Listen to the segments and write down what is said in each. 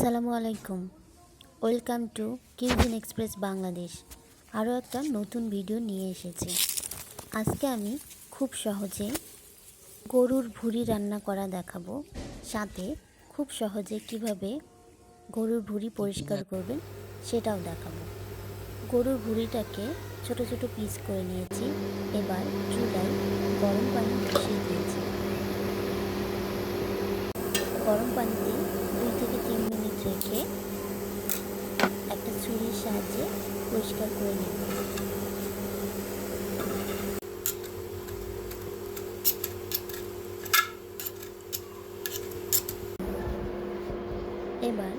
সালামু আলাইকুম। Welcome to Cuisine Express Bangladesh. আরও একটা নতুন ভিডিও নিয়ে এসেছি। আজকে আমি খুব সহজে গরুর ভুঁড়ি রান্না করা দেখাবো। সাথে খুব সহজে কীভাবে গরুর ভুঁড়ি পরিষ্কার করবেন সেটাও দেখাবো। গরুর ভুঁড়িটাকে ছোট ছোট পিস করে নিয়েছি। এবার চুলায় গরম পানি বসিয়ে দিয়েছি। গরম পানিতে দুই থেকে তিন মিনিট রেখে একটা ছুরির সাহায্যে পরিষ্কার করে নেব। এবার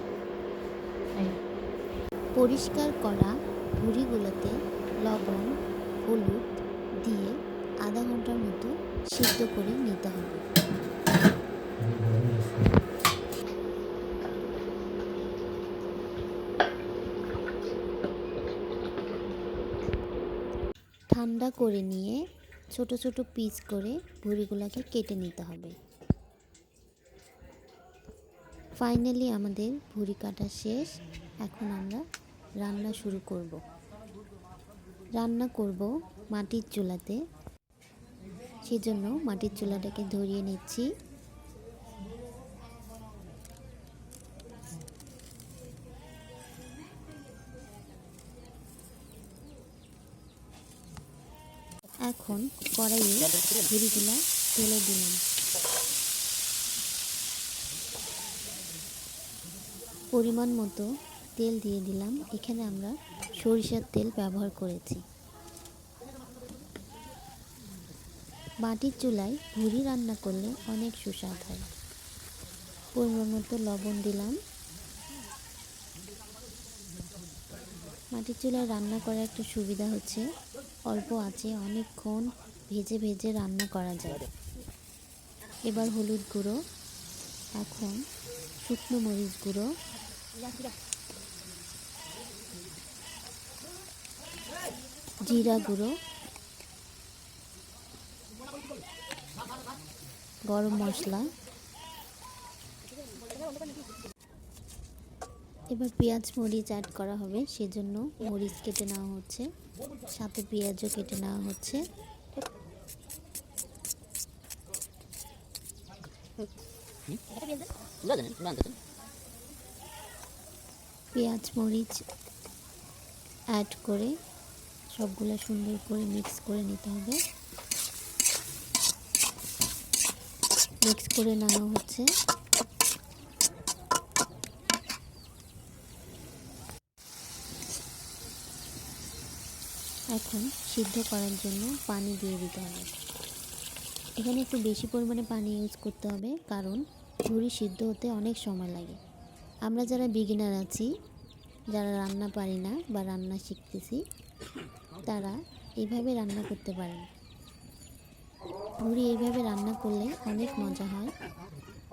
পরিষ্কার করা ভুঁড়িগুলোতে লবণ, হলুদ দিয়ে আধা ঘণ্টার মতো সিদ্ধ করে নিতে হবে। ঠান্ডা করে নিয়ে ছোট ছোট পিস করে ভুঁড়িগুলোকে কেটে নিতে হবে। ফাইনালি আমাদের ভুড়ি কাটা শেষ। এখন আমরা রান্না শুরু করব। রান্না করব মাটির চুলাতে। সেজন্য মাটির চুলাটাকে ধরিয়ে নিচ্ছি। এখন কড়াইয়ে ভুড়িগুলা ঢেলে দিলাম। পরিমাণ মতো তেল দিয়ে দিলাম। এখানে আমরা সরিষার তেল ব্যবহার করেছি। মাটির চুলায় ভুড়ি রান্না করলে অনেক সুস্বাদ হয়। পরিমাণ মতো লবণ দিলাম। মাটির চুলায় রান্না করার একটা সুবিধা হচ্ছে। অল্প আছে অনেকক্ষণ ভেজে ভেজে রান্না করা যায়। এবার হলুদ গুঁড়ো, এখন শুকনো মরিচ গুঁড়ো। জিরা গুঁড়ো। গরম মশলা। এবার পেঁয়াজ মরিচ অ্যাড করা হবে, সেজন্য মরিচ কেটে নেওয়া হচ্ছে। সাথে পেঁয়াজও কেটে নেওয়া হচ্ছে। পেঁয়াজ, মরিচ অ্যাড করে সবগুলো সুন্দর করে মিক্স করে নিতে হবে। মিক্স করে নেওয়া হচ্ছে। এখন সিদ্ধ করার জন্য পানি দিয়ে দিতে হবে। এখানে একটু বেশি পরিমাণে পানি ইউজ করতে হবে, কারণ ঝুড়ি সিদ্ধ হতে অনেক সময় লাগে। আমরা যারা বিগিনার আছি, যারা রান্না পারি না বা রান্না শিখতেছি, তারা এইভাবে রান্না করতে পারেন। ভুড়ি এইভাবে রান্না করলে অনেক মজা হয়।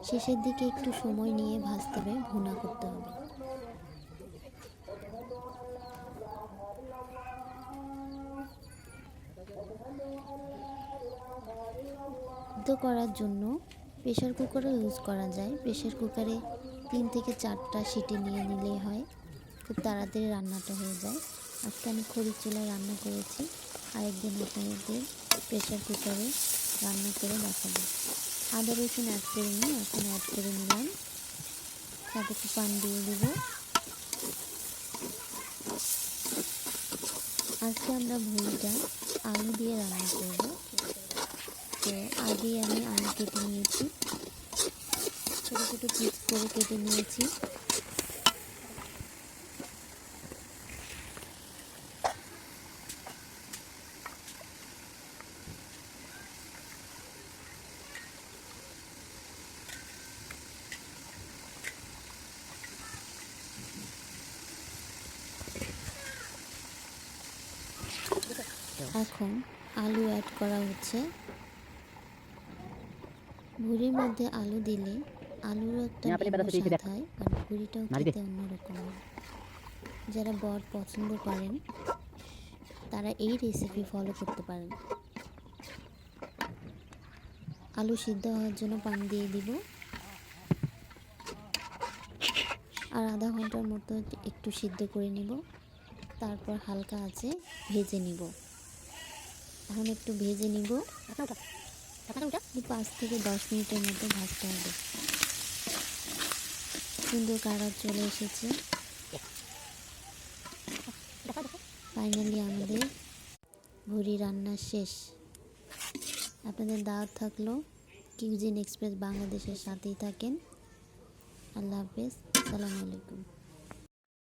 শেষের দিকে একটু সময় নিয়ে ভাজতে হবে, ভুনা করতে হবে। সিদ্ধ করার জন্য প্রেশার কুকারও ইউজ করা যায়। প্রেশার কুকারে তিন থেকে চারটা সিটি নিয়ে নিলেই হয়। খুব তাড়াতাড়ি রান্নাটা হয়ে যায়। আজকে আমি খড়ির চুলায় রান্না করেছি। আরেকদিন আপনাদের প্রেশার কুকারে রান্না করে দেখাবো। আদা, রসুন অ্যাড করে নিই এখন অ্যাড করে নিলাম। সাথে একটু পানি দিয়ে দেবো। আজকে আমরা ভুড়িটা আলু দিয়ে রান্না করব। আগে আমি আলু কেটে নিয়েছি। ছোটো ছোটো পিস করে কেটে নিয়েছি। এখন আলু অ্যাড করা হচ্ছে। ভুড়ির মধ্যে আলু দিলে আলুর একটা আর ভুড়িটাও খেতে অন্যরকম। হয় যারা বট পছন্দ করেন তারা এই রেসিপি ফলো করতে পারেন। আলু সিদ্ধ হওয়ার জন্য পানি দিয়ে দিব। আর আধা ঘণ্টার মতো একটু সিদ্ধ করে নিব। তারপর হালকা আছে ভেজে নিব। এখন একটু ভেজে নিব। পাঁচ থেকে দশ মিনিটের মধ্যে ভাজতে হবে। সুন্দর কালার চলে এসেছে। ফাইনালি আমাদের ভুড়ি রান্না শেষ। আপনাদের দাওয়াত থাকল কিউজিন এক্সপ্রেস বাংলাদেশের সাথেই থাকেন। আল্লাহ হাফেজ। আসসালামু আলাইকুম।